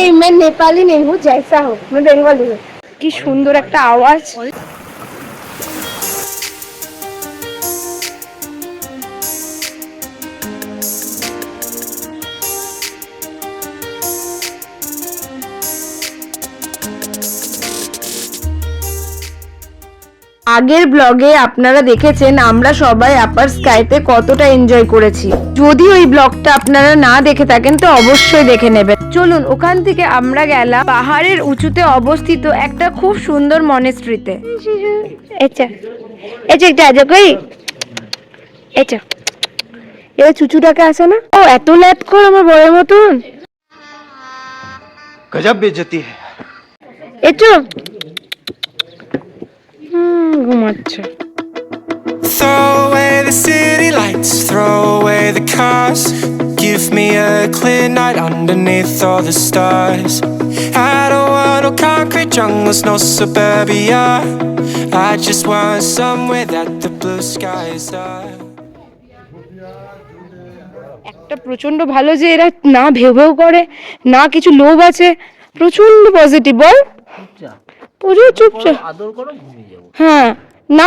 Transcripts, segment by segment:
এই মেয়ে নেপালি নেই হু জয়সা হোক মানে বেঙ্গলি কি সুন্দর একটা আওয়াজ। আগের ব্লগে আপনারা দেখেছেন আমরা সবাই আপার স্কাইতে কতটা এনজয় করেছি। যদি ওই ব্লগটা আপনারা না দেখে থাকেন তো অবশ্যই দেখে নেবেন। চলুন ওখান থেকে আমরা গেলাম পাহাড়ের উঁচুতে অবস্থিত একটা খুব সুন্দর মনেস্ট্রিতে এটা চুচুটাকে আসে না। ও এত ল্যাদ কর আমার বয়ের মতন। গজব বেজতি এ ঘুমাচ্ছে Throw away the city lights, throw away the cars. Give me a clear night underneath all the stars. I don't want no concrete jungles, no suburbia. I just want somewhere that the blue skies are. একটা প্রচণ্ড ভালো যে এরা না ভেউ ভেউ করে না কিছু লোভ আছে প্রচণ্ড পজিটিভ বল পুরো চুপচাপ। আদর করো ঘুমিয়ে হ্যাঁ না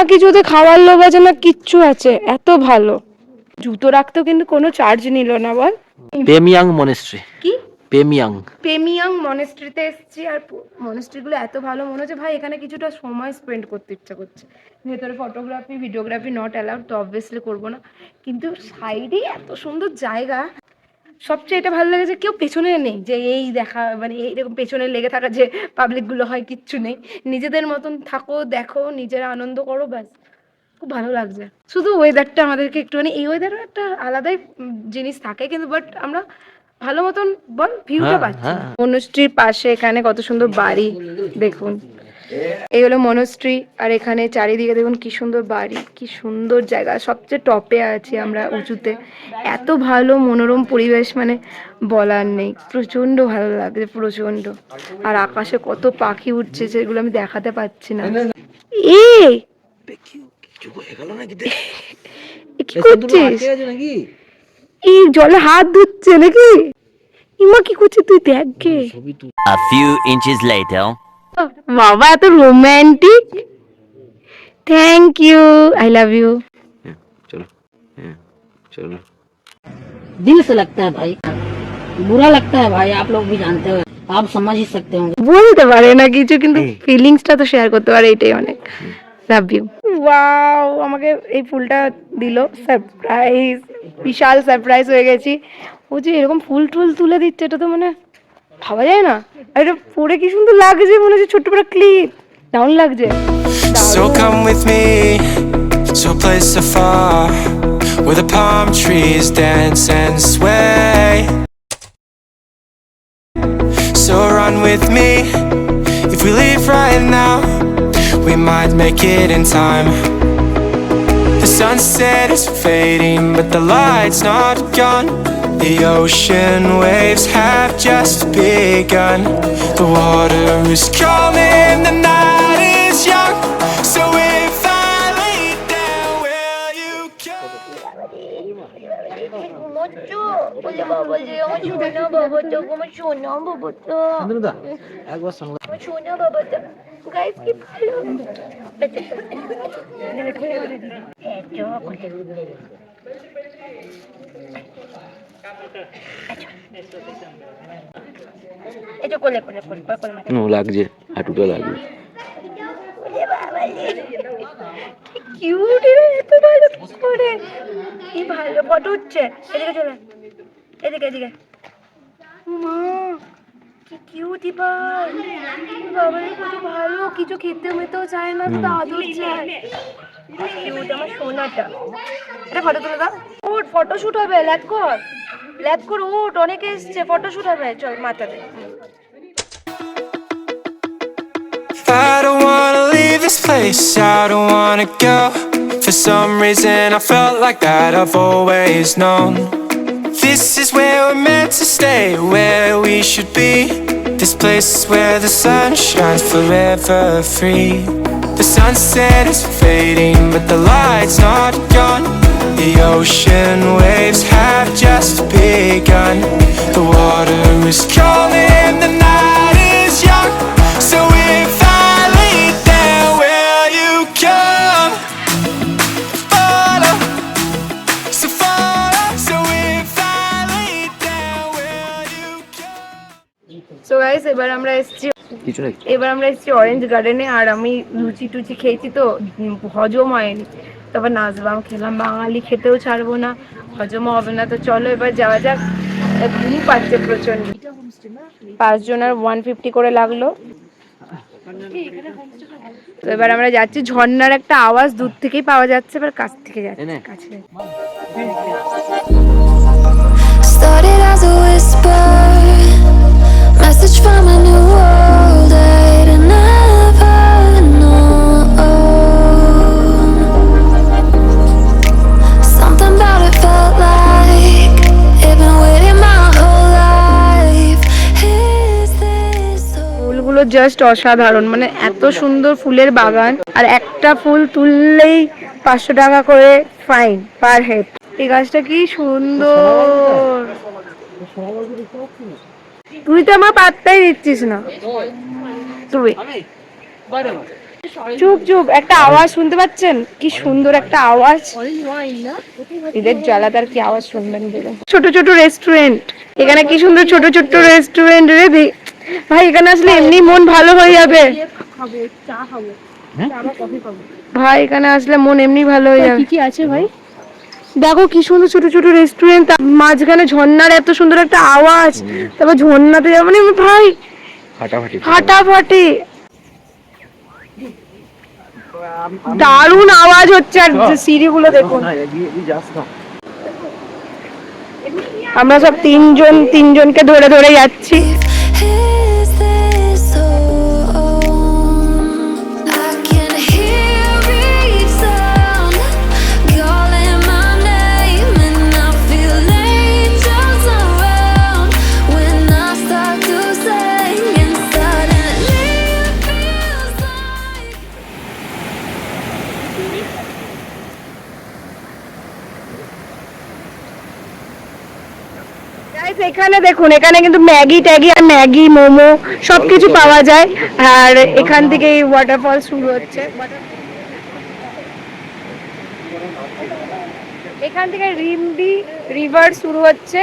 খাওয়ার আছে না কিচ্ছু আছে এত ভালো। জুতো রাখতেও কিন্তু কোনো চার্জ নিল না বল। পেমিয়াং মনেস্ট্রি কি? পেমিয়াং পেমিয়াং মনেস্ট্রিতে এসেছি আর মনেস্ট্রিগুলো এত ভালো মনে হচ্ছে ভাই এখানে কিছুটা সময় স্পেন্ড করতে ইচ্ছা করছে। ভেতরে ফটোগ্রাফি ভিডিওগ্রাফি নট অ্যালাউড তো অবভিয়াসলি করব না। কিন্তু সাইডেই এত সুন্দর জায়গা। সবচেয়ে এটা ভালো লেগেছে কেউ পেছনে নেই যে এই দেখা মানে এইরকম পেছনে লেগে থাকা যে পাবলিকগুলো হয় কিচ্ছু নেই। নিজেদের মতন থাকো দেখো নিজেরা আনন্দ করো ব্যাস। খুব ভালো লাগছে। শুধু ওয়েদারটা আমাদেরকে একটুখানি এই ওয়েদারও একটা আলাদাই জিনিস থাকে কিন্তু বাট আমরা ভালো মতন বল ভিউটা হ্যাঁ, পাচ্ছি হ্যাঁ। মনস্ট্রির পাশে এখানে কত সুন্দর বাড়ি দেখুন। এই হলো মনস্ট্রি আর এখানে চারিদিকে দেখুন কি সুন্দর বাড়ি কি সুন্দর জায়গা সবচেয়ে টপে আছি আমরা উঁচুতে। এত ভালো মনোরম পরিবেশ মানে বলার নেই প্রচণ্ড ভালো লাগছে প্রচণ্ড আর আকাশে কত পাখি উঠছে যেগুলো আমি দেখাতে পাচ্ছি না। এ! কি করছিস? এই জলে হাত ধুচ্ছে নাকি? ইমা কি করছিস তুই? দেখ গে। A few inches later. বাবা এত romantic thank you I love you चलो चलो दिल से लगता है भाई बुरा लगता है भाई आप लोग भी जानते हो आप समझ ही सकते होंगे বলতে পারে না কিছু কিন্তু ফিলিংসটা তো শেয়ার করতে পারে এটাই অনেক লাভ ইউ ওয়াও আমাকে এই ফুলটা দিল সারপ্রাইজ বিশাল সারপ্রাইজ হয়ে গেছি ও যে এরকম ফুল টুল তুলে দিচ্ছে এটা তো মানে ভাবা যায় না এটা পরে কি সুন্দর লাগছে মনে হচ্ছে ছোট্ট বড় ক্লিপ দারুণ লাগছে So come with me to a place so far where the palm trees dance and sway. So run with me. If we leave right now, we might make it in time. The sunset is fading, but the light's not gone. The ocean waves have just begun. The water is calling, the night is young. So if I lay down, will you come? লাগছে হাঁটুটা লাগবে cute এত ভালো করে কি ভালো photo উঠছে। এদিকে চলে। এদিকে এদিকে। মা কি কিউট এবার বাবা কত ভালো কিছু খেতে মেতেও চায় না শুধু আদর চায়। কিউট আমার সোনাটা। এটা ফটো তুলে দাও। ওট ফটো শুট হবে ল্যাক কর। ল্যাক কর ওট অনেকে এসছে ফটো শুট হবে চল মাথাতে I leave this place, I. For some reason, I felt like that I've always known. This is where we're meant to stay, where we should be. This place is where the sun shines forever free. The sunset is fading, but the light's not gone. The ocean waves have just begun. The water is calling, the night is young. So if I lay then will you come? Follow, so follow. So if I lay then will you come? So guys, এবার আমরা এসেছি you. এবার আমরা এসেছি orange গার্ডেনে আর আমি লুচি Tucci খেয়েছি তো হজম হয়নি তারপর নাচবাম খেলাম বাঙালি খেতেও ছাড়বো না। হজমও হবে না তো চলো এবার যাওয়া যাক। এ, ঘুম পাচ্ছে প্রচণ্ড পাঁচজনের ওয়ান ফিফটি করে লাগল। তো এবার আমরা যাচ্ছি ঝর্ণার একটা আওয়াজ দূর থেকেই পাওয়া যাচ্ছে এবার কাছ থেকে যাচ্ছে। কাছে। Started as a whisper, message from a just অসাধারণ। মানে এত সুন্দর ফুলের বাগান, আর একটা ফুল তুললেই পাঁচশো টাকা করে ফাইন পার হেড এই গাছটা কি সুন্দর। তুই তো আমার পাত্তাই দিচ্ছিস না। তুই। চুপ চুপ, একটা আওয়াজ শুনতে পাচ্ছেন? কি সুন্দর একটা আওয়াজ। ঈদের জ্বালাদার কি আওয়াজ শুনবেন ছোট ছোট রেস্টুরেন্ট এখানে কি সুন্দর ছোট ছোট রেস্টুরেন্ট রে ভাই এখানে আসলে এমনি মন ভালো হয়ে যাবে। ভাই এখানে আসলে মন এমনি ভালো হয়ে যাবে। কি আছে ভাই? দেখো কি সুন্দর ছোট ছোট রেস্টুরেন্ট মাঝখানে ঝর্ণার এত সুন্দর একটা আওয়াজ তারপর ঝর্ণাতে যাব মানে ভাই ফাটাফাটি। ফাটাফাটি। দারুণ আওয়াজ হচ্ছে আর সিঁড়িগুলো দেখুন। আমরা সব তিনজন তিনজনকে ধরে ধরে যাচ্ছি। দেখুন, এখানে কিন্তু ম্যাগি ট্যাগি আর ম্যাগি, মোমো সবকিছু পাওয়া যায়। আর এখান থেকে এই ওয়াটারফল শুরু হচ্ছে। এখান থেকে রিমডি রিভার শুরু হচ্ছে।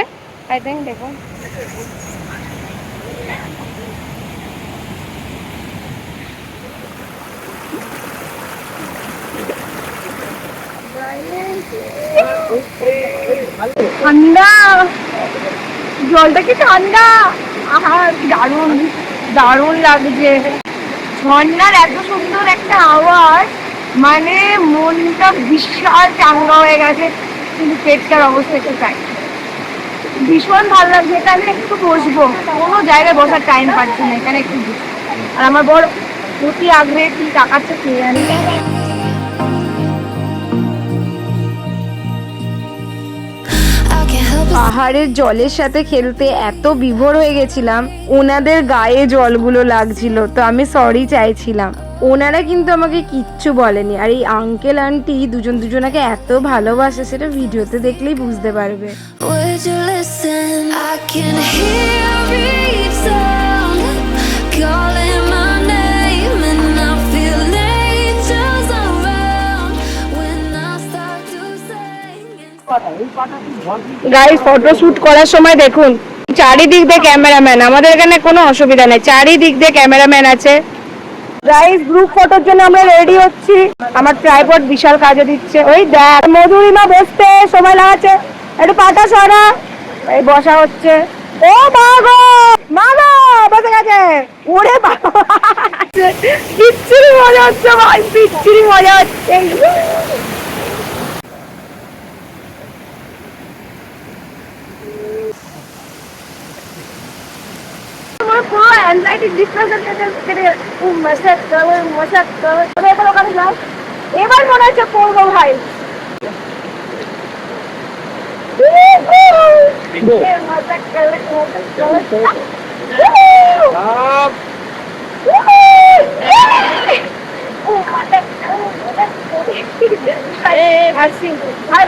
আই থিঙ্ক দেখুন। ঠান্ডা। জলটা কি ঠান্ডা? আহা, কি দারুণ দারুণ লাগছে। ঝর্ণার এত সুন্দর একটা আওয়াজ মানে মনটা বিশাল চাঙ্গা হয়ে গেছে, কিন্তু পেটটার অবস্থা একটু চাই ভীষণ ভালো লাগছে এখানে একটু বসবো। কোনো জায়গায় বসার টাইম পাচ্ছি না, এখানে একটু আর আমার বড় অতি আগ্রহে কি টাকাচ্ছে কে জানি। পাহাড়ের জলের সাথে খেলতে এত বিভোর হয়ে গেছিলাম, ওনাদের গায়ে জলগুলো লাগছিল, তো আমি সরি চাইছিলাম। ওনারা কিন্তু আমাকে কিচ্ছু বলেনি, আর এই আঙ্কেল আন্টি দুজন দুজনাকে এত ভালোবাসে, সেটা ভিডিওতে দেখলেই বুঝতে পারবে। গাইস ফটো শুট করার সময় দেখুন, চারিদিক দিয়ে ক্যামেরাম্যান আমাদের এখানে কোনো অসুবিধা নেই, চারিদিক দিয়ে ক্যামেরাম্যান আছে। গাইস গ্রুপ ফটোর জন্য আমরা রেডি হচ্ছি। আমার ট্রাইপড বিশাল কাজে দিচ্ছে। ওই দেখ মধুরিমা বসতে, সময় লাগাচ্ছে। একটু পাটা সরা। এই বসা হচ্ছে। ও মা গো! মা গো, বসে গেছে। ওরে বাবা! বিচ্ছিরি মজা হচ্ছে ভাই, বিচ্ছিরি মজা হচ্ছে আমার পুরো এবার মনে হচ্ছে করব। ভাই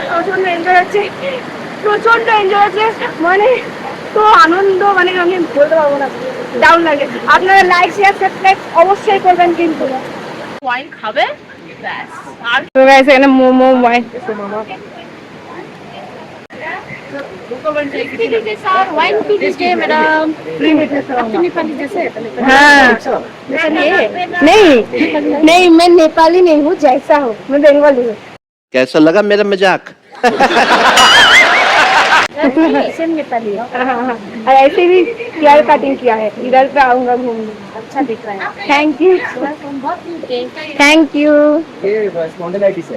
প্রচণ্ড এনজয় হচ্ছে প্রচণ্ড এনজয় হচ্ছে মানে তো আনন্দ মানে আমি বলতে পারবো না দারুণ লাগে আপনারা লাইক শেয়ার সাবস্ক্রাইব অবশ্যই করবেন কিন্তু ওয়াইন খাবে তো গাইস এখানে মোমো ওয়াইন हाँ नहीं नहीं मैं नेपाली नहीं हूँ जैसा हूँ मैं बंगाली हूँ कैसा लगा मेरा मजाक नेपाली हाँ हाँ और ऐसे भी हेयर कटिंग किया है इधर पे आऊंगा घूमने अच्छा दिख रहा है थैंक यू थैंक यू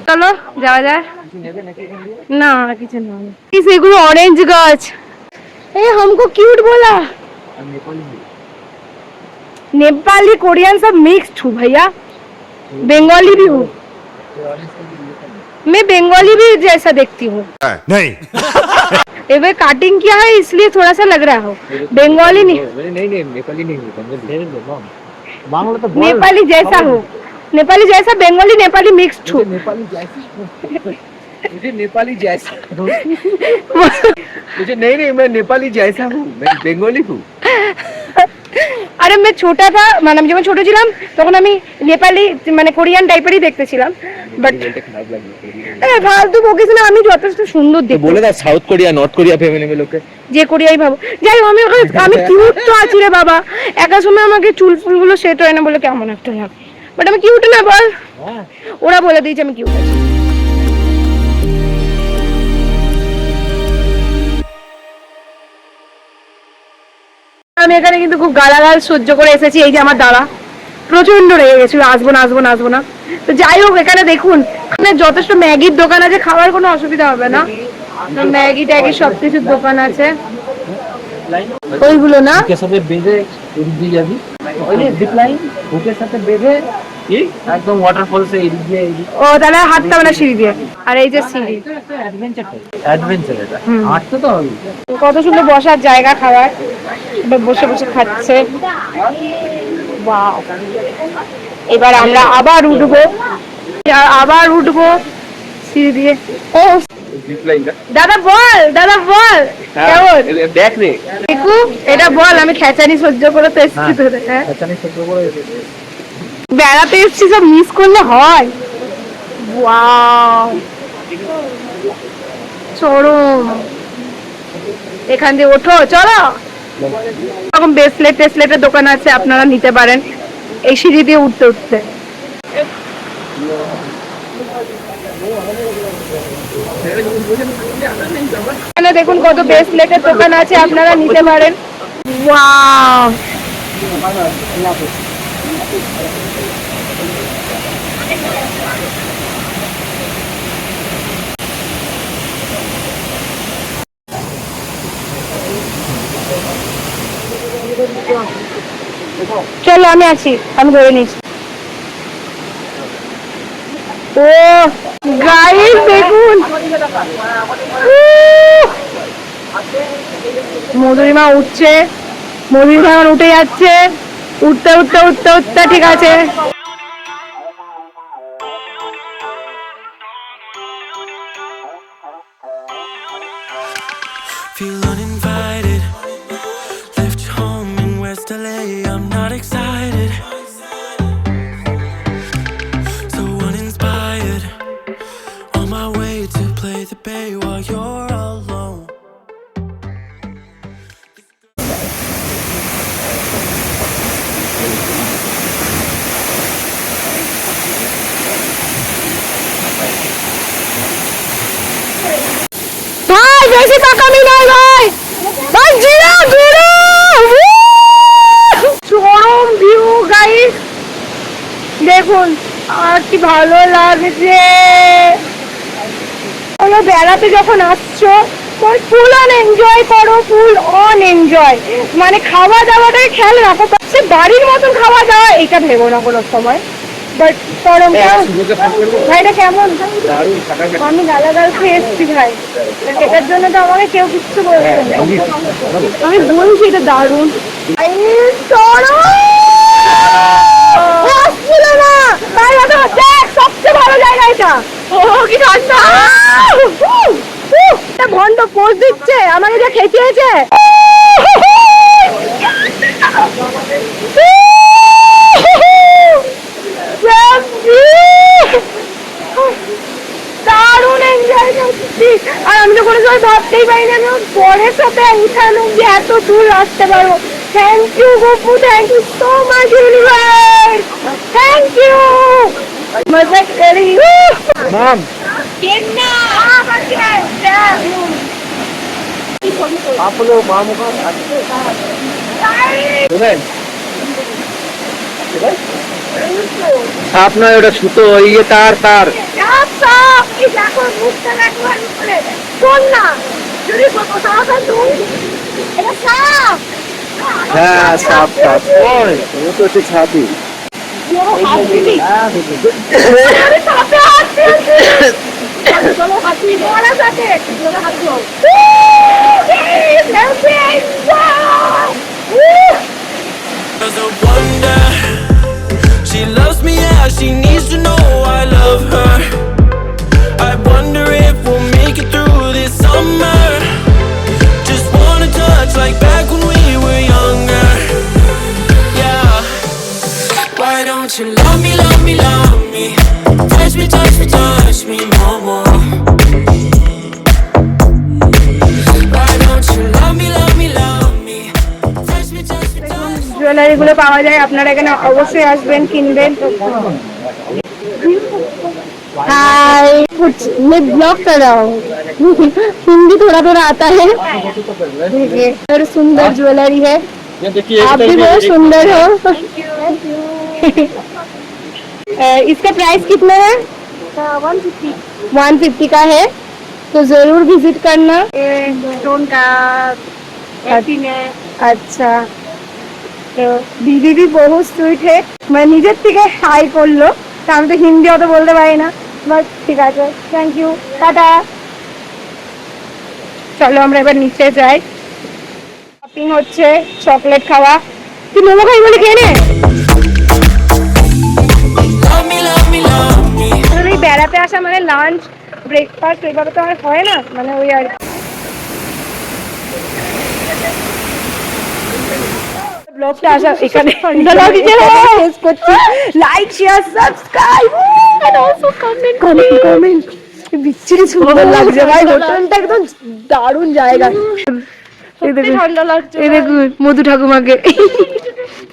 চলো যাওয়া যায় না কিছু না এই সেগুলো অরেঞ্জ গাছ ए हमको क्यूट बोला नेपाली कोरियन सब मिक्स्ड हूँ भैया बंगाली भी हूँ मैं बंगाली भी जैसा देखती हूँ नहीं ये वे कटिंग किया है इसलिए थोड़ा सा लग रहा हो बंगाली नहीं नहीं नहीं नेपाली नहीं हूँ बांग्ला तो नेपाली जैसा हूँ नेपाली जैसा बंगाली नेपाली मिक्स्ड हूँ नेपाली जैसा मुझे नेपाली जैसा मुझे नहीं नहीं मैं नेपाली जैसा हूँ मैं बंगाली हूँ আরে আমি ছোটা থা মানে আমি যখন ছোট ছিলাম তখন আমি নেপালি মানে কোরিয়ান টাইপেরই দেখতে ছিলাম আমি যথেষ্ট সুন্দর দেখি বলে দাও সাউথ কোরিয়া নর্থ কোরিয়া ভেবে লোকে। যে কোরিয়াই ভাবো। যাই আমি আমি কিউট তো আছি রে বাবা। একা সময় আমাকে চুল ফুলগুলো সেট হয় না বলে কেমন একটা লাগে। বাট আমি কিউট না বল। ওরা বলে দিয়েছে আমি কিউট আছি। আমি এখানে কিন্তু খুব গালাগাল সহ্য করে এসেছি এই যে আমার দাদা। প্রচণ্ড রেগে গেছিল আসব না আসব না আসব না। তো যাই হোক এখানে দেখুন এখানে যথেষ্ট ম্যাগির দোকান আছে খাওয়ার কোনো অসুবিধা হবে না। ম্যাগি ট্যাগি সব কিছুর দোকান আছে। ওইগুলো না? সাথে বেঁধে যাবি। ওই লাইন সাথে বেঁধে একদম ও তাহলে হাতটা মানে সিঁড়ি দিয়ে। আর এই যে সিঁড়ি। অ্যাডভেঞ্চার অ্যাডভেঞ্চার এটা হাঁটতে তো হবে কত সুন্দর বসার জায়গা খাওয়ার বসে বসে খাচ্ছে। এবার আমরা আবার উঠবো। আবার উঠবো। সিঁড়ি দিয়ে। ও দাদা বল দাদা বল। কেমন? দেখ রে দেখু এটা বল আমি খেচানি সহ্য করে তো এসেছি তোদের হ্যাঁ। সহ্য করে বেড়াতে এসেছি সব মিস করলে হয়। ওয়াও চরম এখান দিয়ে ওঠো চলো। এরকম ব্রেসলেট টেসলেটের দোকান আছে, আপনারা নিতে পারেন। এই সিঁড়ি দিয়ে উঠতে উঠতে। এখানে দেখুন কত ব্রেসলেটের দোকান আছে, আপনারা নিতে পারেন। ওয়াও চলো, আমি আছি, আমি ধরে নিচ্ছি। ও গাইস দেখুন মধুরিমা উঠছে, মধুরিমা উঠে যাচ্ছে। উঠতে উঠতে উঠতে উঠতে, ঠিক আছে। বেশি তাকামি নাই ভাই। ভাই, জিরো চরম ভিউ গাইস দেখুন আর কি ভালো লাগছে। তোমরা বেড়াতে যখন আসছো ফুল অন এনজয় করো ফুল অন এনজয় মানে খাওয়া দাওয়াটাই খেয়াল রাখো বাড়ির মতন খাওয়া দাওয়া এটা ভেবো না কোনো সময়। বাট গরমটা ভাই এটা কেমন আমি গালাগাল খেয়ে এসছি ভাই এটার জন্য তো আমাকে কেউ কিচ্ছু বলছে আমি বলছি এটা দারুণ সবচেয়ে ভালো জায়গা এটা ও কি ঠান্ডা পোজ দিচ্ছে আমাকে যা খেয়েছে এনজয় করছি আর আমি তো কোনো সময় ভাবতেই পারিনি আমি ওর বরের সাথে উঠানো যে এত দূর আসতে পারবো thank you Gopu thank you so much universe thank you মজা করি ম্যাম কেন্না आप लोग मामू का নয় ওটা সুতো ইয়ে তার তার সাপ সাপ এই দেখো মুখটা দেখো আর উপরে কোন না যদি কোথাও তুই এটা সাপ হ্যাঁ সাপ সাপ ও তো হচ্ছে ছাপি হাত দিবি আরে yeah, she needs to know I love her. I wonder if we'll make it through this summer. Just wanna touch like back when we were younger. Yeah. Why don't you love me, love me, love me? Touch me, touch me, touch me more, touch me jewellery গুলো পাওয়া যায় আপনারা এখানে অবশ্যই আসবেন কিনবেন हाय कुछ मैं ब्लॉग कर रहा हूँ हिंदी थोड़ा थोड़ा आता है देखिए और सुंदर ज्वेलरी है ये देखिए आप भी बहुत सुंदर हो अ, इसका प्राइस कितना है वन फिफ्टी वन फिफ्टी का है तो जरूर विजिट करना स्टोन का अच्छा তো দিদিদি বহু সুইটে মানে নিজের থেকে হাই করল। তা আমি তো হিন্দি অত বলতে পারি না। বাট ঠিক আছে। Thank you tata. চলো আমরা এবার নিচে যাই। শপিং হচ্ছে চকলেট খাওয়া। তুই মোমো খাই বলে খেয়ে নে। বেড়াতে আসা মানে লাঞ্চ ব্রেকফাস্ট এইভাবে তো আর হয় না। মানে ওই আর ব্লগটা আসা এখানে শেষ করছি। Like share subscribe and also comment comment comment বিচ্ছিরি সুন্দর লাগছে ভাই হোটেলটা একদম দারুণ জায়গা। এই দেখুন মধু ঠাকুমাকে।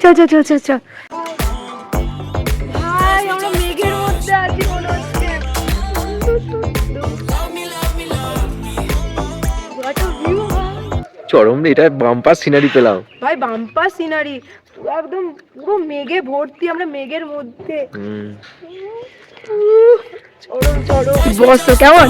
চ চ চ চ চ চরম রে, এটা বাম্পার সিনারি পেলাম। ভাই বাম্পার সিনারি একদম পুরো মেঘে ভর্তি আমরা মেঘের মধ্যে। চরম চরম বস তো কেমন?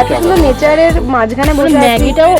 এত নেচারের মাঝখানে বসে ম্যাগিটাও